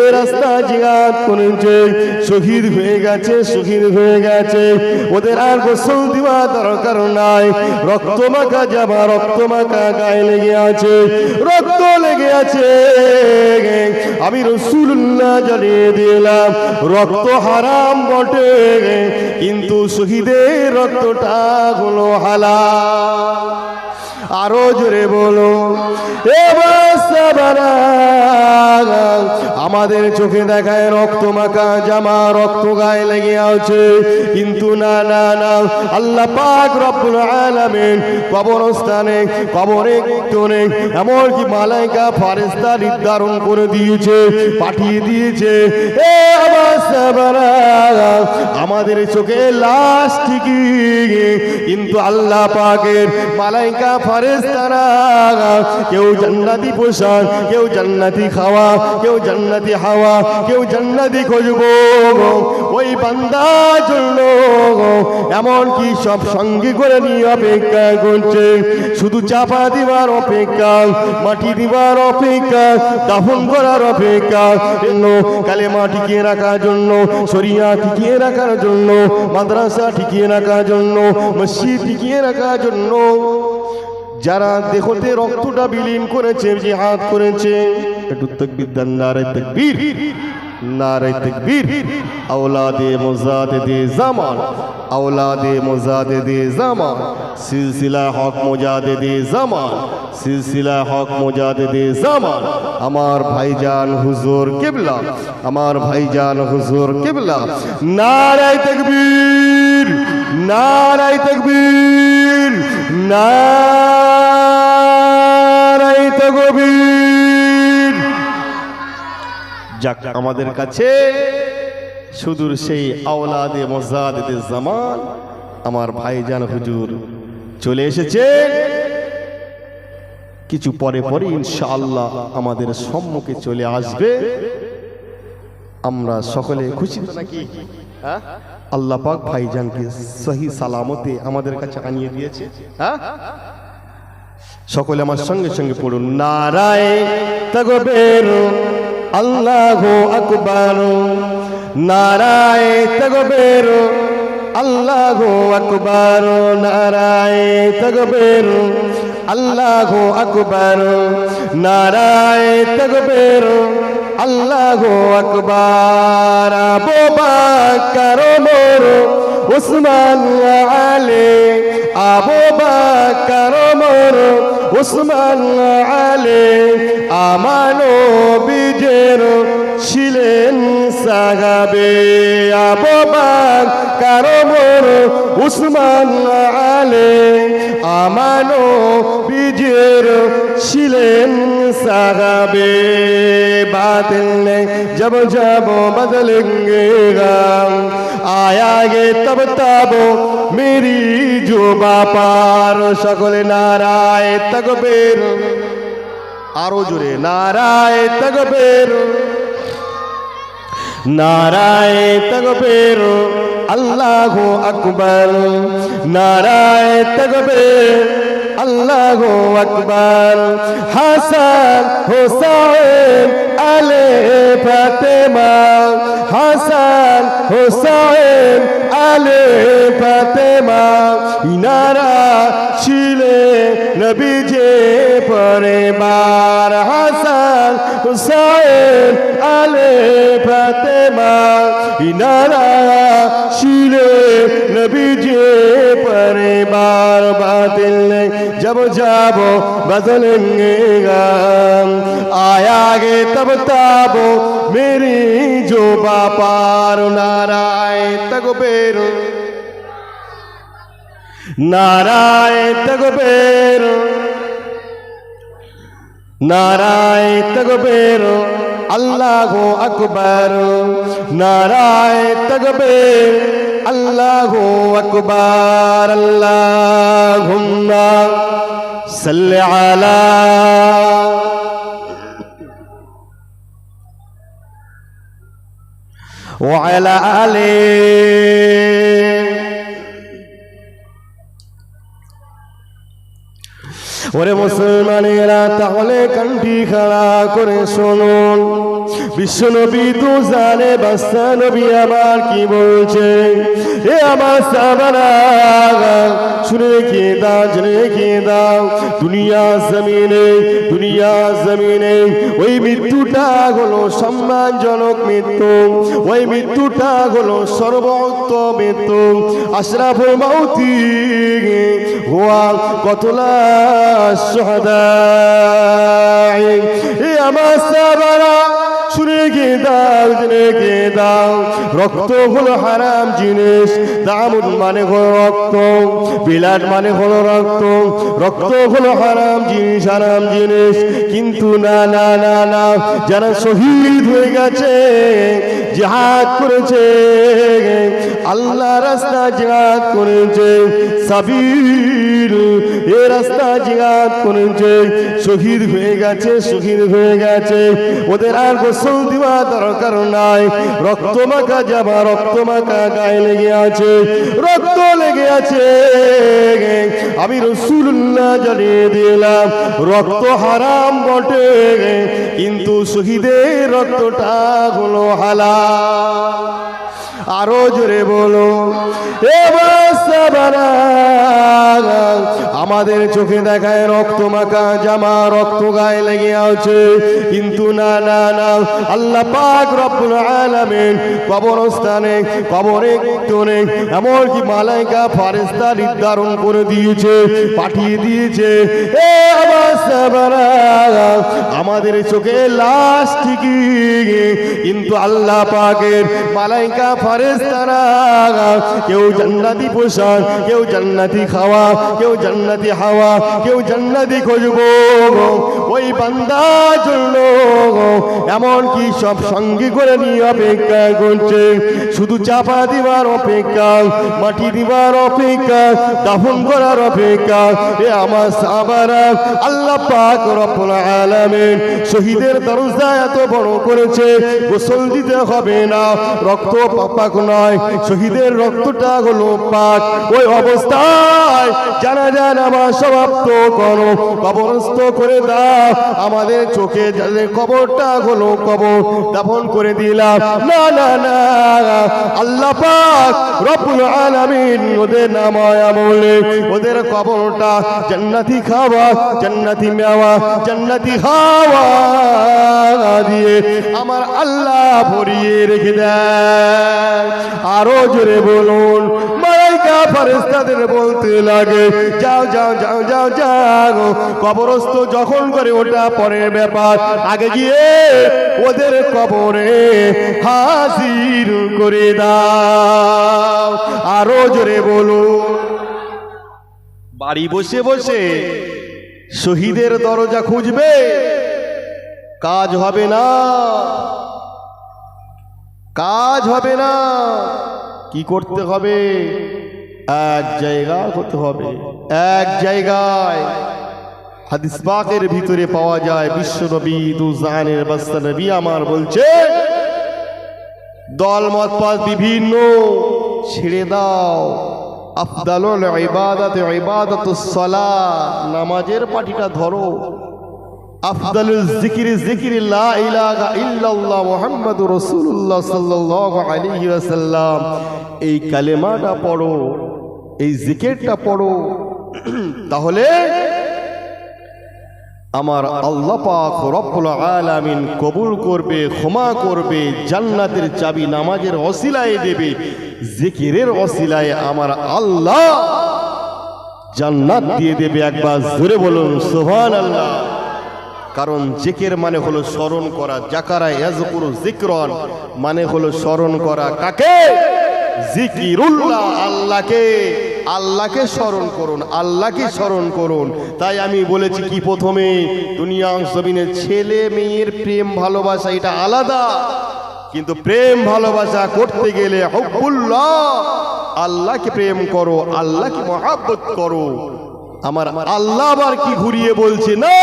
এ রাস্তা জিহাদ করেছে শহীদ হয়ে গেছে, শহীদ হয়ে গেছে। ওদের আর গোসল দেওয়া দরকার নাই। রক্ত মাখা জামা রক্ত মাখা গায়ে লেগে আছে, রক্ত লেগে আছে। আমি রসুল্লাহ জানিয়ে দিলাম, রক্ত হারাম বটে, কিন্তু শহীদের রক্তটা হলো হালা আরও জোরে বলো। আমাদের চোখে দেখায় রক্ত মাখা জামা, রক্ত গায়ে লেগে আছে। কিন্তু না না না, আল্লাহ পাক রব্বুল আলামিন কবরস্থানে, কবরে তোরে এমনকি মালাইকা ফারেস্তা নির্ধারণ করে দিয়েছে, পাঠিয়ে দিয়েছে। এ আমাদের চোখে লাশ ঠিকই, কিন্তু আল্লাহ পাকের মালাইকা ফারেস্তারা কেউ জান্নাতি পোশাক, কেউ জান্নাতি খাওয়া, কেউ জান্নাতি হাওয়া, কেউ জান্নাতি খুঁজব ওই বান্দার জন্য এমন কি সব সঙ্গে করে নিয়ে অপেক্ষা করছে? শুধু চাপা দিবার অপেক্ষা, মাটি দিবার অপেক্ষা, দাফন করার অপেক্ষা জন্য কালেমা টিকিয়ে রাখার জন্য, শরিয়া টিকিয়ে রাখার জন্য, মাদ্রাসা টিকিয়ে রাখার জন্য, মসজিদ টিকিয়ে রাখার জন্য। যারা দেহতে রক্তটা বিলীন করেছে, জিহাদ করেছে, একটু তকবির দেন, নারে তকবীর। নারে তকবীর। আওলাদে মুজাদদে জামান। আওলাদে মুজাদদে জামান। সিলসিলা হক মুজাদদে জামান। সিলসিলা হক মুজাদদে জামান। আমার ভাইজান হুজুর কিবলা। আমার ভাইজান হুজুর কিবলা। নারে তকবীর। নারে তকবীর। নারাই তকবীর যাক, আমাদের কাছে সুদূর সেই আওলাদে মজাদে জামান আমার ভাইজান হুজুর চলে এসেছে। কিছু পরে পরে ইনশাআল্লাহ আমাদের সম্মুখে চলে আসবে। আমরা সকলে খুশি নাকি? হ্যাঁ? আল্লাহ পাক ভাইজানকে সহি সালামতে আমাদের কাছে আনিয়ে দিয়েছে। হ্যাঁ? সকলে আমার সঙ্গে সঙ্গে পড়ুন। নারায় তগবের আল্লাহ আকবর। নারায় তগবের আল্লাহ আকবর। নারায় তগবের আল্লাহ আকবর। নারায় তগবের আল্লাহ আকবর। আবু বকর মোর উসমান আলে। আবু বকর মোর উসমান আলে আমানো বিজের ছিলেন সাহাবে। আবাক কারবর উসমান আলে আমানো বিজের ছিলেন সাহাবে বাতিল যাব জব জব বদলেঙ্গে গাম আয়াগে তব তব মেরি জো বাপার সকলে নারায় তকবের আরও জুড়ে নারায় তকবের নারায় তকবীর, আল্লাহু আকবার। নারায় তকবীর, আল্লাহু আকবার। হাসান হুসাইন, আলে ফাতেমা। হাসান হুসাইন, আলে ফাতেমা। ইনারা ছিলে নবীজে পরিবার হাসান হুসাইন, আলে ফাতেমা ইনারা ছিলে নবীজে পরিবার বাতিল নেই जब जब बदलेंगे गम आयागे तब तब मेरी जो बापार नाराय तकबीर नाराय तकबीर नाराय तकबीर আল্লাহ আকবর। নারায় তগবে আল্লাহ আকবর। আল্লাহ সাল্লি আলা وعلى آله ওরে মুসলমানেরা, তাহলে কান্টি খাড়া করে শুনুন। বিশ্বনবী তু জানে বাস্তা নবী আমার কি বলছে? এ আমার সাবানা শুনে রেখে দাও, জেনে রেখে দাও। দুনিয়া জমিনে দুনিয়া জমিনে, ওই মৃত্যুটা হলো সম্মানজনক মৃত্যু। ওই মৃত্যুটা হলো সর্বোত্ত মৃত্যু। আশরাফুল মাউতি হুয়া কতলা সোহাদা এ আমার সাবানা শুনে গে দাও, জেনে গে দাও। রক্ত হলো হারাম জিনিস, দামুন মানে হলো রক্ত, বিলাট মানে হলো রক্ত। রক্ত হলো হারাম জিনিস হারাম জিনিস। কিন্তু না না না না, যারা শহীদ হয়ে গেছে, জিহাদ করেছে, আল্লাহ রাস্তা জিহাদ করেছে সাবির এ রাস্তা জিহাদ করেছে, শহীদ হয়ে গেছে, শহীদ হয়ে গেছে। ওদের আর গোসল দেওয়া দরকার নাই। রক্ত মাখা জামা রক্ত মাখা গায়ে লেগে আছে, রক্ত লেগে আছে। আমি রসুল্লাহ জানিয়ে দিলাম, রক্ত হারাম বটে, কিন্তু শহীদের রক্তটা হলো হালা আরও জোরে বলো। আমাদের চোখে দেখায় রক্ত মাখা জামা, রক্ত গায়ে লেগে আছে। কিন্তু না না না, আল্লাহ পাক রব্বুল আলামিন কবরস্থানে, কবরে তোনে এমনকি মালাইকা ফারেস্তা নির্ধারণ করে দিয়েছে, পাঠিয়ে দিয়েছে। এ আমাদের চোখে লাশ ঠিকই, কিন্তু আল্লাহ পাকের মালাইকা ফারেস্তারা কেউ জান্নাতি পোশাক, কেউ জান্নাতি খাওয়া, কেউ জান্নাতি হাওয়া, কেউ জান্নাতি খুঁজবো ওই জন্য এমন কি সব সঙ্গে করে নিয়ে অপেক্ষা করছে। শুধু চাপা দিবার অপেক্ষা, মাটি দিবার অপেক্ষা, দাফন করার অপেক্ষা। এ আমার সাবারা আল্লাহ পাক রব্বুল আলামিন শহীদের দরজা এত বড় করেছে, গোসল দিতে হবে না, রক্ত পাক নয়, শহীদের রক্তটা হলো পাক। ওই অবস্থায় জানা যান আমার সমাপ্ত করো, কবরস্থ করে দাও। আমাদের চোখে যাদের কবরটা হলো কবর, দাফন করে দিলাম। না না না, আল্লাহ পাক রব্বুল আলামিন ওদের নামায় আমলে, ওদের কবরটা জান্নাতি খাওয়া, জান্নাতি মেওয়া জান্নাতি হাওয়া দিয়ে আমার আল্লাহ ভরিয়ে রেখে দেয়। আরও জোরে বলুন, মালাইকা ফারেস্তাদের বলতে লাগে, যাও যাও যাও যাও যাও। কবরস্থ যখন করে ওটা পরের ব্যাপার। আগে গিয়ে ওদের কবরে হাজির করে দাও। আরও জোরে বলুন। বাড়ি বসে বসে শহীদের দরজা খুঁজবে, কাজ হবে না। কাজ হবে না। কি করতে হবে? এক জায়গা করতে হবে। এক জায়গায় হাদিস পাকের ভিতরে পাওয়া যায় বিশ্ব নবী দুজানের বাস্তা নবী আমার বলছে, দল মত বিভিন্ন, ছেড়ে দাও। আফদালুল ইবাদাতে ইবাদাতুস সালাহ, নামাজের পাটিটা ধরো। আফদালুল জিকির জিকির লা ইলাহা ইল্লাল্লাহ মুহাম্মাদুর রাসূলুল্লাহ সাল্লাল্লাহু আলাইহি ওয়াসাল্লাম। এই কালেমাটা পড়ো, এই জিকিরটা পড়ো। তাহলে আমার আল্লাহ পাক রব্বুল আলামিন কবুল করবে, ক্ষমা করবে, জান্নাতের চাবি নামাজের অসিলায় দেবে। জিকিরের অসিলায় আমার আল্লাহ জান্নাত দিয়ে দেবে একবার। জোরে বলুন, সুবহানাল্লাহ। কারণ জেকের মানে হলো স্মরণ করা, জাকারা ইয়াজকুরু জিক্রন মানে হলো স্মরণ করা কাকে? জিকিরুল্লাহ আল্লাহকে। আল্লাহকে স্মরণ করুন, আল্লাহকে স্মরণ করুন। তাই আমি বলেছি কি প্রথমে, দুনিয়া জমিনের ছেলে মেয়ের প্রেম ভালোবাসা এটা আলাদা। কিন্তু প্রেম ভালোবাসা করতে গেলে হব্বুল্লাহ আল্লাহকে প্রেম করো, আল্লাহকে মহাব্বত করো। আমার আল্লাহ আবার কি ঘুরিয়ে বলছে? না!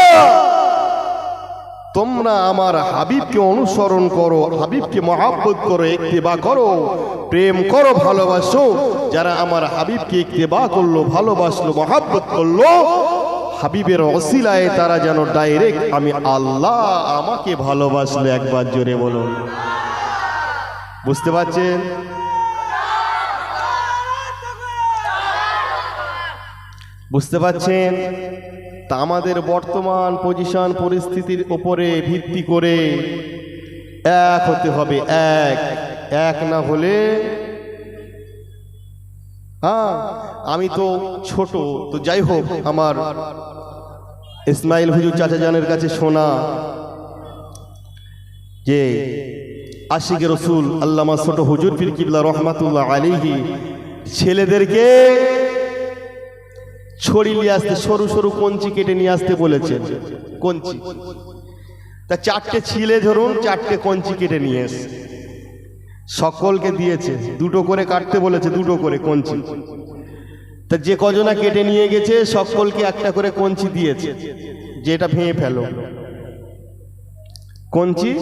তোমরা আমার হাবিবকে অনুসরণ করো, হাবিবকে মহাব্বত করো ইত্তেবা করো, প্রেম করো, ভালোবাসো। যারা আমার হাবিবকে ইত্তেবা করল, ভালোবাসলো, মহাব্বত করল, হাবিবের অসিলায় তারা যেন ডাইরেক্ট আমি আল্লাহ আমাকে ভালোবাসলে একবার জোরে বলুন। বুঝতে পারছেন? বুঝতে পারছেন? তা আমাদের বর্তমান পজিশন পরিস্থিতির ওপরে ভিত্তি করে এক হতে হবে, এক। এক না হলে হ্যাঁ আমি তো ছোট, তো যাই হোক, আমার ইসমাইল হুজুর চাচা জানের কাছে শোনা যে, আশিকে রসুল আল্লামা ছোট হুজুর পীর রহমাতুল্লাহ আলিহি ছেলেদেরকে ছড়ি নিয়ে আসতে, সরু সরু কঞ্চি কেটে নিয়ে আসতে বলেছেন। কঞ্চি। তা চারটে ছিলে ধরুন, চারটে কঞ্চি কেটে নিয়ে এসে। সকলকে দিয়েছে, দুটো করে কাটতে বলেছে, দুটো করে কঞ্চি। তা যে কজনা কেটে নিয়ে গেছে, সকলকে একটা করে কঞ্চি দিয়েছে। যেটা ভেঙে ফেলো। কঞ্চি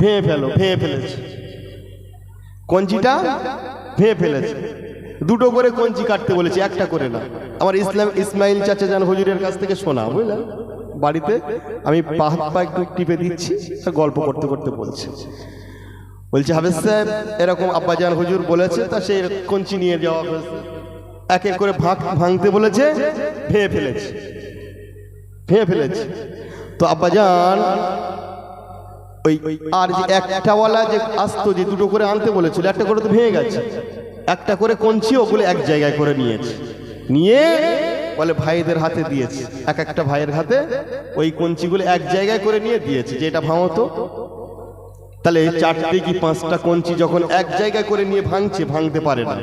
ভেঙে ফেলো, ভেঙে ফেলেছে। কঞ্চিটা ভেঙে ফেলেছে। দুটো করে কঞ্চি কাটতে বলেছে, একটা করে না। আমার ইসলাম ইসমাইল চাচা যান হুজুরের কাছ থেকে শোনা, বুঝলেন? বাড়িতে আমি পা পা একটু টিপে দিচ্ছি গল্প করতে করতে বলছে। বলছে, হাফেজ সাহেব, এরকম আব্বাজান হুজুর বলেছে, তা সেই কঞ্চি নিয়ে যাওয়া হয়েছে। এক এক করে ভাগ ভাঙতে বলেছে, ভেঙে ফেলেছে। ভেঙে ফেলেছে। তো আব্বাজান ওই আর যে একটাওয়ালা যে আসতো যে দুটো করে আনতে বলেছিল, একটা করে তো ভেঙে গেছে। একটা করে কঞ্চি ওগুলো এক জায়গায় করে নিয়েছে। নিয়ে বলে ভাইদের হাতে দিয়েছে। এক একটা ভাইয়ের হাতে ওই কঞ্চিগুলো এক জায়গায় করে নিয়ে দিয়েছে, যে এটা ভাঙতো তাহলে চারটে কি পাঁচটা কঞ্চি যখন এক জায়গায় করে নিয়ে ভাঙছে, ভাঙতে পারে না।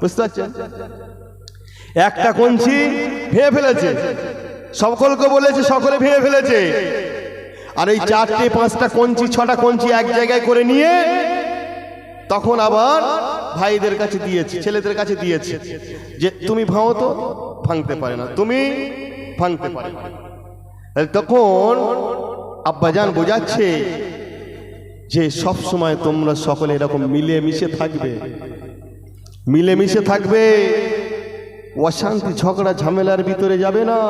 বুঝতে পারছেন? একটা কঞ্চি ভেঙে ফেলেছে। সকলকে বলেছে, সকলে ভেঙে ফেলেছে। আর এই চারটে পাঁচটা কঞ্চি, ছটা কঞ্চি এক জায়গায় করে নিয়ে তখন আবার ভাইদের কাছে দিয়েছে, ছেলেদের কাছে দিয়েছে। যে তুমি ভাঙো তো, ভাঙতে পারে না। তুমি ভাঙতে পারে তখন আব্বাজান বোঝাচ্ছে যে সব সময় তোমরা সকলে এরকম মিলে মিশে থাকবে। মিলে মিশে থাকবে, অশান্তি, ঝগড়া, ঝামেলার ভিতরে যাবে না।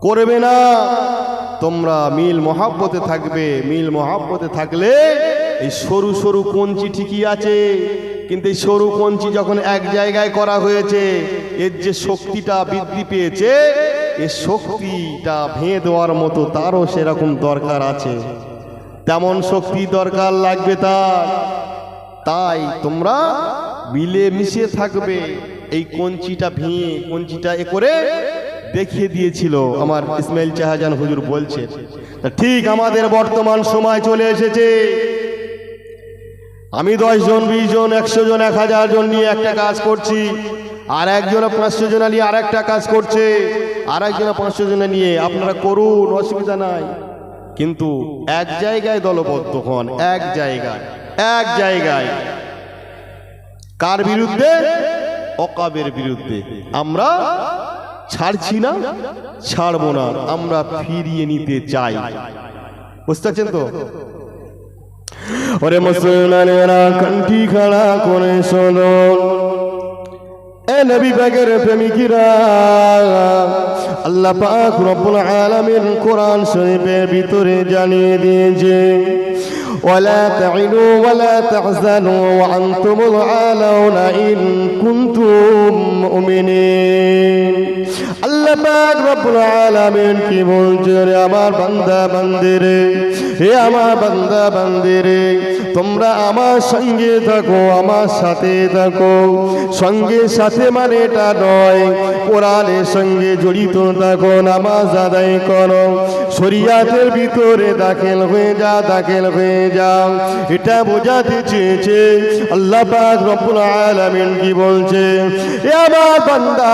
করবে না। তোমরা মিল মহাব্বতে থাকবে। মিল মহাব্বতে থাকলে এই সরু সরু কঞ্চি ঠিকই আছে, কিন্তু এই সরু কঞ্চি যখন এক জায়গায় করা হয়েছে, এর যে শক্তিটা বৃদ্ধি পেয়েছে এর শক্তিটা ভেঙে দেওয়ার মতো তারও সেরকম দরকার আছে। তেমন শক্তি দরকার লাগবে তার। তাই তোমরা মিলে মিশে থাকবে। এই কঞ্চিটা ভেঙে, কঞ্চিটা এ করে দেখিয়ে দিয়েছিল আমার ইসমাইল চাহাজান হুজুর বলছে। ঠিক আমাদের বর্তমান সময় চলে এসেছে। আমি দশ জন, বিশ জন, একশো জন, এক হাজার জন নিয়ে একটা কাজ করছি। আর একজন পাঁচশো জন নিয়ে আর একটা কাজ করছে। আর একজন পাঁচশো জন নিয়ে আপনারা করুন, অসুবিধা নাই। কিন্তু এক জায়গায় দলবদ্ধ হন, এক জায়গায় এক জায়গায়। কার বিরুদ্ধে? অকাবের বিরুদ্ধে। আমরা ছাড়ছি না, ছাড়বো না, আমরা ফিরিয়ে নিতে চাই। বুঝতে পারছেন তো? ওরে মুসলমানেরা কণ্ঠি খাড়া করে শোনো এ নবী পাকের প্রেমিকিরা আল্লাহ পাক রব্বুল আলামিন কোরআন শরীফের ভিতরে জানিয়ে দিয়েছে ولا تعلوا ولا تحزنوا وأنتم العالون إن كنتم مؤمنين আল্লাহ পাক রব্বুল আলামিন কি বলছে রে আমার বান্দা বান্দিরে? হে আমার বান্দা বান্দিরে, তোমরা আমার সঙ্গে থাকো, আমার সাথে থাকো। সঙ্গে সাথে মানে এটা নয় কোরআনের সঙ্গে জড়িত থাকো, নামাজ আদায় করো। শরিয়াতের ভিতরে দাখিল হয়ে যা, দাখিল হয়ে যাও এটা বোঝাতে চেয়েছে আল্লাহ পাক রব্বুল আলামিন কি বলছে? এ আমার বান্দা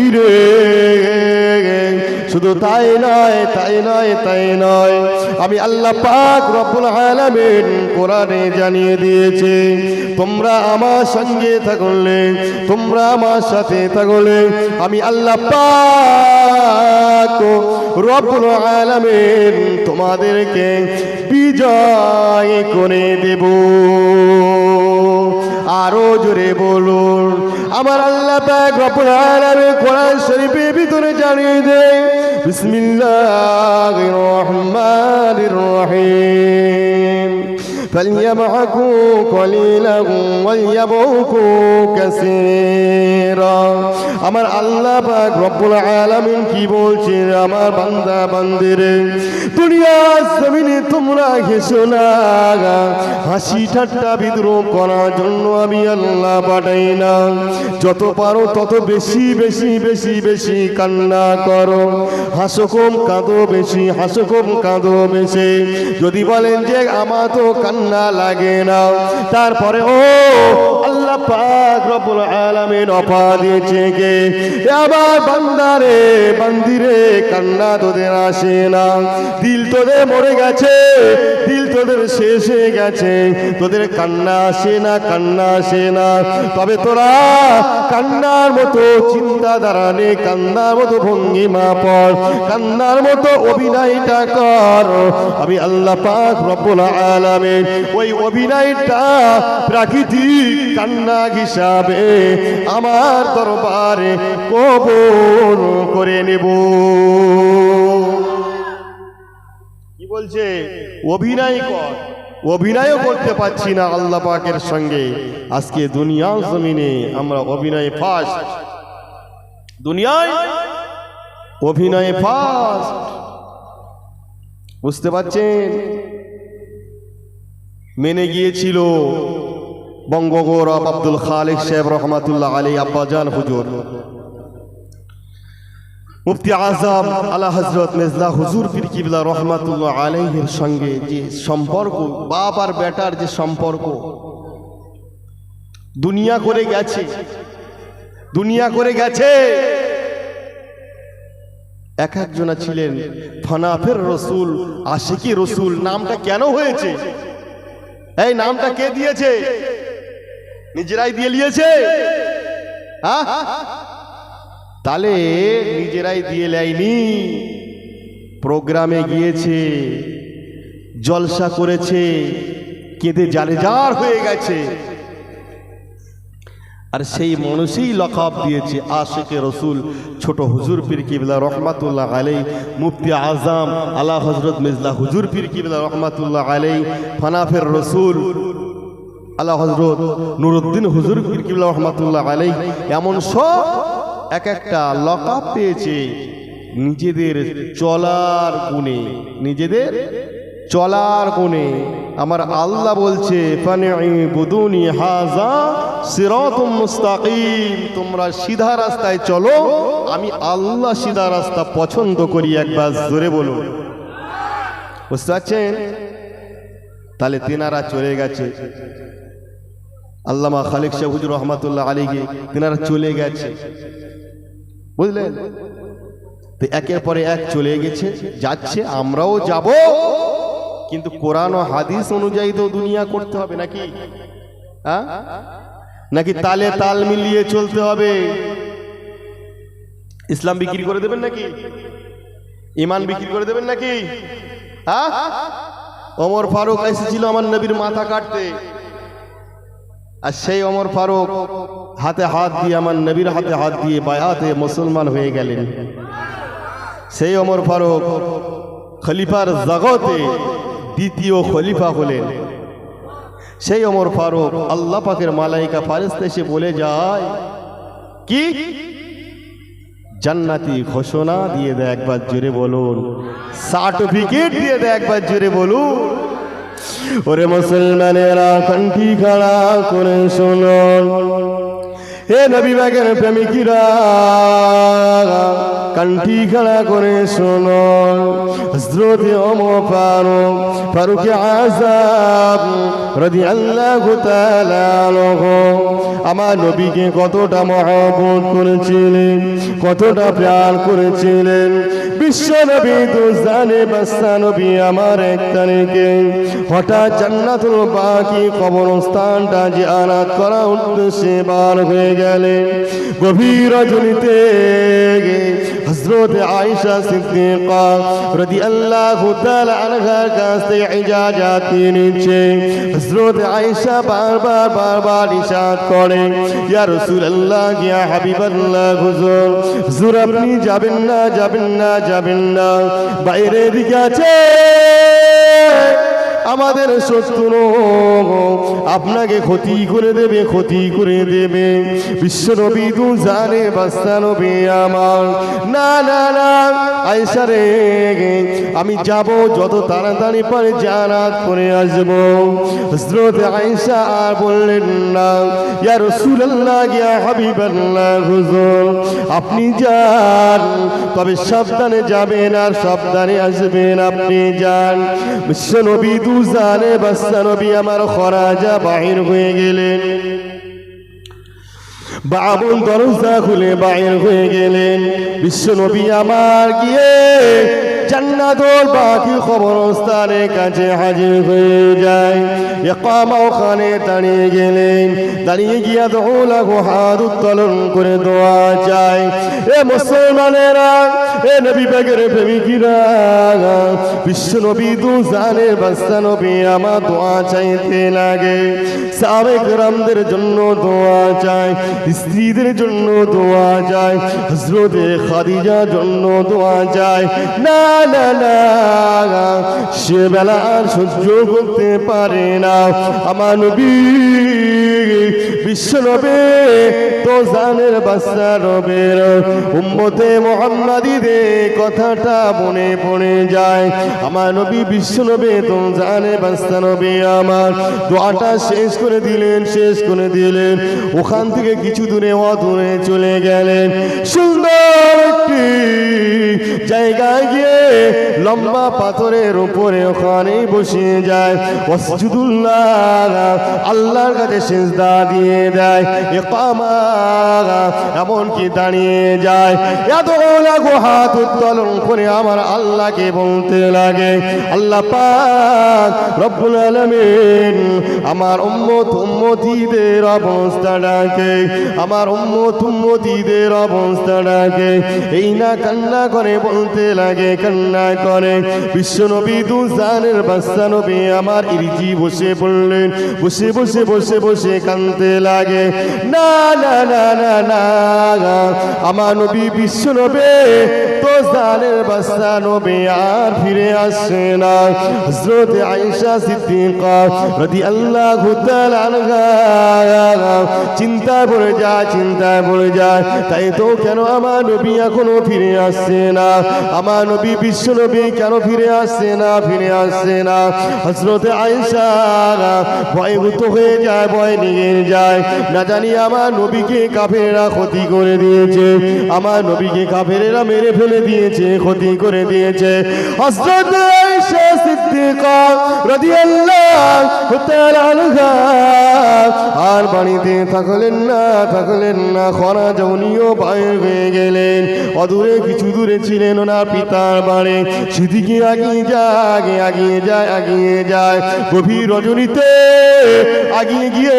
মন্দিরে শুধু তাই নয় তাই নয় তাই নয়। আমি আল্লাহ পাক রব্বুল আলামিন কোরআনে জানিয়ে দিয়েছে, তোমরা আমার সঙ্গে থাকলে, তোমরা আমার সাথে থাকলে, আমি আল্লাহ পাক রব্বুল আলামিন তোমাদেরকে বিজয় করে দেব। আরও জোরে বলুন, আমার পাক রব্বুল আলামিন কোরআন শরীফের ভিতরে জানিয়ে দেয় বিসমিল্লাহির রহমানির রহিম। فليضحكوا قليلا وليبكوا كثيرا আমার আল্লাহ পাক রব্বুল আলামিন কি বলছেন আমার বান্দা বান্দিরে দুনিয়া জমিনে তোমরা হেসো না হাসি ঠাট্টা বিদ্রোহ করার জন্য আমি আল্লাহ পাঠাই না যত পারো তত বেশি বেশি বেশি বেশি কান্না করো হাসো কম কাঁদো বেশি হাসো কম কাঁদো বেশি যদি বলেন যে আমার তো কান্না লাগে না। তারপরে ও আল্লাহ পাক রব্বুল আলামিন অপা দিয়েছে এ আমার বান্দারে, বান্দিরে কান্না তোদের আসে না। দিল তোদের মরে গেছে, দিল তোদের শেষ হয়ে গেছে। তোদের কান্না আসে না, কান্না আসে না। তবে তোরা কান্নার মতো চিন্তাধারা নে, কান্নার মতো ভঙ্গিমা পর, কান্নার মতো অভিনয়টা কর। আমি আল্লাহ পাক রব্বুল আলামিন ওই অভিনয়টা প্রাকৃতিক কান্না হিসাবে আমার দরবারে কবর করে নেব। কি বলছে? অভিনয় কর। অভিনয়ও করতে পারছি না আল্লাহ পাকের সঙ্গে। আজকে দুনিয়ার জমিনে আমরা অভিনয় ফার্স্ট দুনিয়ায় অভিনয় ফার্স্ট বুঝতে পারছেন? মেনে গিয়েছিল। বঙ্গগৌরব আব্দুল খালেক সাহেব রহমাতুল্লাহ আলী আব্বাজান হুজুর। মুফতি আজম আলা হজরত মেজলা হুজুর পীর কিবলা রহমাতুল্লাহ আলাইহির সঙ্গে যে সম্পর্ক, বাপ আর বেটার যে সম্পর্ক, দুনিয়া করে গেছে, দুনিয়া করে গেছে। এক একজনা ছিলেন ফনাফের রসুল, আশিকি রসুল, নামটা কেন হয়েছে? এই নামটা কে দিয়েছে? নিজেরাই দিয়ে নিয়েছে? হ্যাঁ? তাহলে নিজেরাই দিয়ে নেয়নি। প্রোগ্রামে গিয়েছে, জলসা করেছে, কেঁদে জারে জার হয়ে গেছে। আর সেই মানুষই লকাব দিয়েছে আশেকে রসুল, ছোট হুজুর পীর কিবলা রহমাতুল্লাহ আলাই মুফতি আজম, আলা হজরত মিজলা হুজুর পীর কিবলা রহমাতুল্লাহ আলাই ফানাফের রসুল আল্লাহ হজরত নুরুদ্দিন হুজুর পীর কিবলা রহমাতুল্লাহ আলাই এমন সব এক একটা লকাব পেয়েছে নিজেদের চলার গুণে, নিজেদের চলার গুণে। আমার আল্লাহ বলছে তোমরা সিধা রাস্তায় চলো, আমি আল্লাহ সিধা রাস্তা পছন্দ করি, একবার জোরে বলুন। বুঝতে পারছেন? তাহলে তেনারা চলে গেছে। আল্লামা খালিক শাহুজুর রহমাতুল্লাহ আলীকে তেনারা চলে গেছে। বুঝলেন? তো একের পরে এক চলে গেছে, যাচ্ছে, আমরাও যাব। কিন্তু কোরআন ও হাদিস অনুযায়ী তো দুনিয়া করতে হবে নাকি? হ্যাঁ নাকি তালে তাল মিলিয়ে চলতে হবে? ইসলাম বিক্রি করে দেবেন নাকি? ইমান বিক্রি করে দেবেন নাকি? হ্যাঁ ওমর ফারুক এসেছিল আমার নবীর মাথা কাটতে। আর সেই অমর ফারুক হাতে হাত দিয়ে, আমার নবীর হাতে হাত দিয়ে বায়াতে মুসলমান হয়ে গেলেন। সেই অমর ফারুক খলিফার জগতে দ্বিতীয় খলিফা হলেন। সেই অমর ফারুক আল্লাহ পাকের মালাইকা ফারিস্তা এসে বলে যায়, কি? জান্নাতি ঘোষণা দিয়ে দেয় একবার জোরে বলুন। সার্টিফিকেট দিয়ে দেয় একবার জোরে বলুন। ওরে মুসলমানেরা কণ্ঠি খাড়া করে শুনুন হে নবী বাগের প্রেমিকিরা কণ্ঠি খাড়া করে শুনুন হজরত ওমর ফারুক ফারুক আজাব রদি আল্লাহ আমার নবীকে কতটা মহাবত করেছিলেন, কতটা প্যার করেছিলেন। বিশ্ব নবী দুজানে বাস্তা নবী আমার এক তারিখে হঠাৎ জান্নাতুল বাকি কবরস্থানটা যে আনাত করা উদ্দেশ্যে বার হয়ে গেলেন গভীর রজনীতে আপনি যাবেন না যাবেন না যাবেন না। বাইরে দিকে আছে। আমাদের শত্রু আপনাকে ক্ষতি করে দেবে, ক্ষতি করে দেবে। বিশ্ব নবী দু জানে আমার। না না না আয়সা রে, আমি যাব যত তাড়াতাড়ি পারে জানাত করে আসব। হজরত আয়সা আর বললেন না, ইয়া রাসূলুল্লাহ, ইয়া হাবিবাল্লাহ, হুজুর, আপনি যান, তবে সাবধানে যাবেন আর সাবধানে আসবেন, আপনি যান। বিশ্ব নবী জানে বাস্তা নবী আমার খরাজা বাহির হয়ে গেলেন। বাবুল দরজা খুলে বাইর হয়ে গেলেন। বিশ্ব নবী আমার গিয়ে জান্নাতুল বাকি খবরস্থানের কাছে হাজির হয়ে যায়। ইকামা ওখানে দাঁড়িয়ে গেলেন। দাঁড়িয়ে গিয়া দোলা হাত উত্তোলন করে দোয়া চায়। এ মুসলমানেরা, এ নবী বেগের প্রেমিকিরা, বিশ্ব নবী দু জানে বাস্তা নবী আমার দোয়া চাইতে লাগে। সাবেক রামদের জন্য দোয়া চায়, স্ত্রীদের জন্য দোয়া যায় হজরতে খাদিজার জন্য দোয়া যায় না সে বেলা সহ্য করতে পারে না আমার বাচ্চা কথাটা মনে পড়ে যায়। আমার নবী তো জানে শেষ করে দিলেন, শেষ করে দিলেন। ওখান থেকে কিছু দূরে অদূরে চলে গেলেন। সুন্দর একটি জায়গায় গিয়ে লম্বা পাথরের উপরে ওখানে বসে যায়। ওয়াসজুদুল্লাহ, আল্লাহর কাছে সেজদা দিয়ে দাঁড়িয়ে যায়। এত হাত উত্তোলন করে আমার আল্লাহকে বলতে লাগে, আল্লাহ পাক আলামিন আমার উম্মত উম্মতিদের অবস্থাটাকে আমার উম্মত উম্মতিদের অবস্থাটাকে এই না কান্না করে বলতে লাগে, কান্না করে। বিশ্ব নবী দু বাচ্চা নবী আমার ইরজি বসে পড়লেন, বসে বসে বসে বসে কানতে লাগে না না না না না আমার নবী বিশ্ব নবে, তো জানের বাচ্চা নবী আর ফিরে আসে না। হজরত আয়েশা সিদ্দিকা রাদিয়াল্লাহু তাআলা আনহা, চিন্তায় পড়ে যায়, চিন্তায় পড়ে যায়। তাই তো কেন আমার নবী এখনও ফিরে আসছে না? আমার নবী বিশ্ব নবী কেন ফিরে আসছে না, ফিরে আসছে না? হজরত আয়েশা ভয়ভূত হয়ে যায়, ভয় নিয়ে যায়। না জানি আমার নবীকে কাফেরা ক্ষতি করে দিয়েছে। আমার নবীকে কাফেরেরা মেরে ফেলে দিয়েছে, ক্ষতি করে দিয়েছে। আর বাড়িতে থাকলেন না থাকলেন না। খরা যৌনিও বাইর হয়ে গেলেন। অদূরে কিছু দূরে ছিলেন ওনার পিতার বাড়ি। সেদিকে আগিয়ে যায়, আগে আগিয়ে যায় আগিয়ে যায়। গভীর রজনীতে আগিয়ে গিয়ে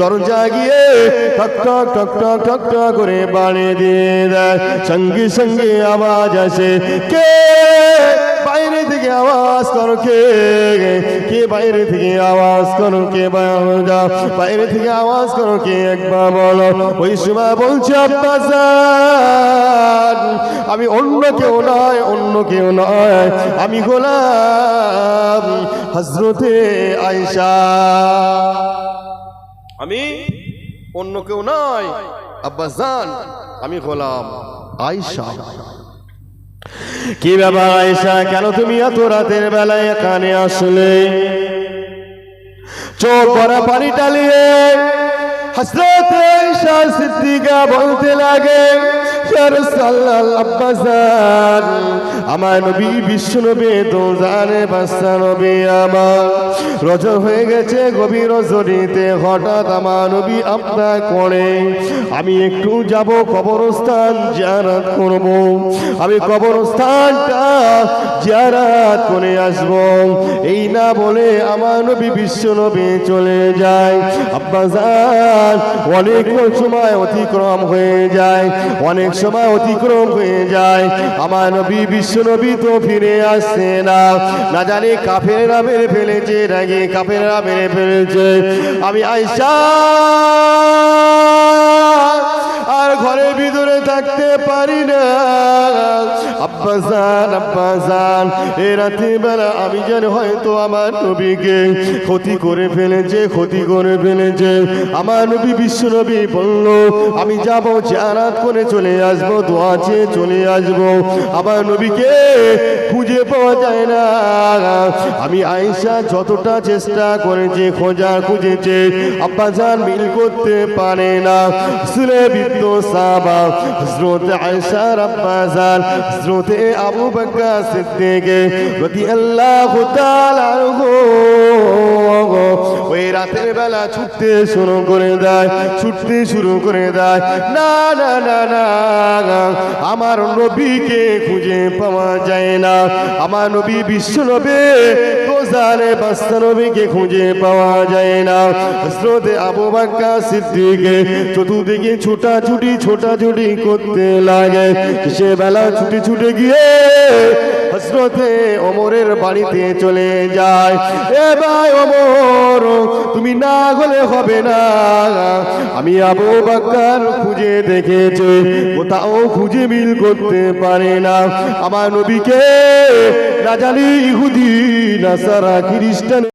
দরজা গিয়ে টক টক টক টক টক টক করে বাড়ি দিয়ে দেয়। সঙ্গে সঙ্গে আওয়াজ আসে কে বাইরে থেকে আওয়াজ করো কে কে বাইরে থেকে আওয়াজ করো কে বাইরে থেকে আওয়াজ করো কে একবার বলো? ওই সময় বলছে আব্বাস আমি অন্য কেউ নয় অন্য কেউ নয়। আমি গোলাম হজরতে আয়সা আমি অন্য কেউ নাই। আব্বাস জান, আমি গোলাম আয়সা কি ব্যাপার আয়সা কেন তুমি এত রাতের বেলায় এখানে আসলে? চোখ করা পানি টালিয়ে হসরত আয়সা সিদ্দিকা বলতে লাগে আমি একটু যাব কবরস্থান জিয়ারত করব। আমি কবরস্থানটা জিয়ারত করে আসব। এই না বলে আমার নবী বিশ্ব নবী চলে যায়। আব্বাজান অনেক সময় অতিক্রম হয়ে যায়। অনেক সময় অতিক্রম হয়ে যায়। আমার নবী, বিশ্ব নবী তো ফিরে আসছে না। না জানি কাফেরা মেরে ফেলেছে, নাকি কাফেরা মেরে ফেলেছে। আমি আইসা ঘরের ভিতরে থাকতে পারি না। আব্বাসান আব্বাসান এ রাতের বেলা আমি যেন হয়তো আমার নবীকে ক্ষতি করে ফেলেছে ক্ষতি করে ফেলেছে। আমার নবী বিশ্ব নবী বলল আমি যাব জারাত করে চলে আসব দোয়া চেয়ে চলে আসব। আমার নবীকে খুঁজে পাওয়া যায় না। আমি আয়েশা যতটা চেষ্টা করেছে খোঁজা খুঁজেছে আব্বাজান মিল করতে পারে না। সুরে বিদ্য সাবা হজরত আয়েশার আব্বাজান হজরতে আবু বকর সিদ্দিক রাদিয়াল্লাহু তাআলা আনহু ওই রাতের বেলা ছুটতে শুরু করে দেয়, ছুটতে শুরু করে দেয়। না না না না, আমার নবীকে খুঁজে পাওয়া যায় না। আমার নবী বিশ্ব নবী গোজারে বাস্তা নবীকে খুঁজে পাওয়া যায় না। হজরতে আবু বাক্কা সিদ্দিকে, চতুর্দিকে ছোটাছুটি ছোটাছুটি করতে লাগে। সে বেলা ছুটে ছুটে গিয়ে হজরতে ওমরের বাড়িতে চলে যায়। এ ভাই ওমর, তুমি না হলে হবে না। আমি আবু বাক্কার খুঁজে দেখেছি। কোথাও খুঁজে মিল করতে পারে না। আমার নবীকে জানি ইহুদি না সারা খ্রিস্টান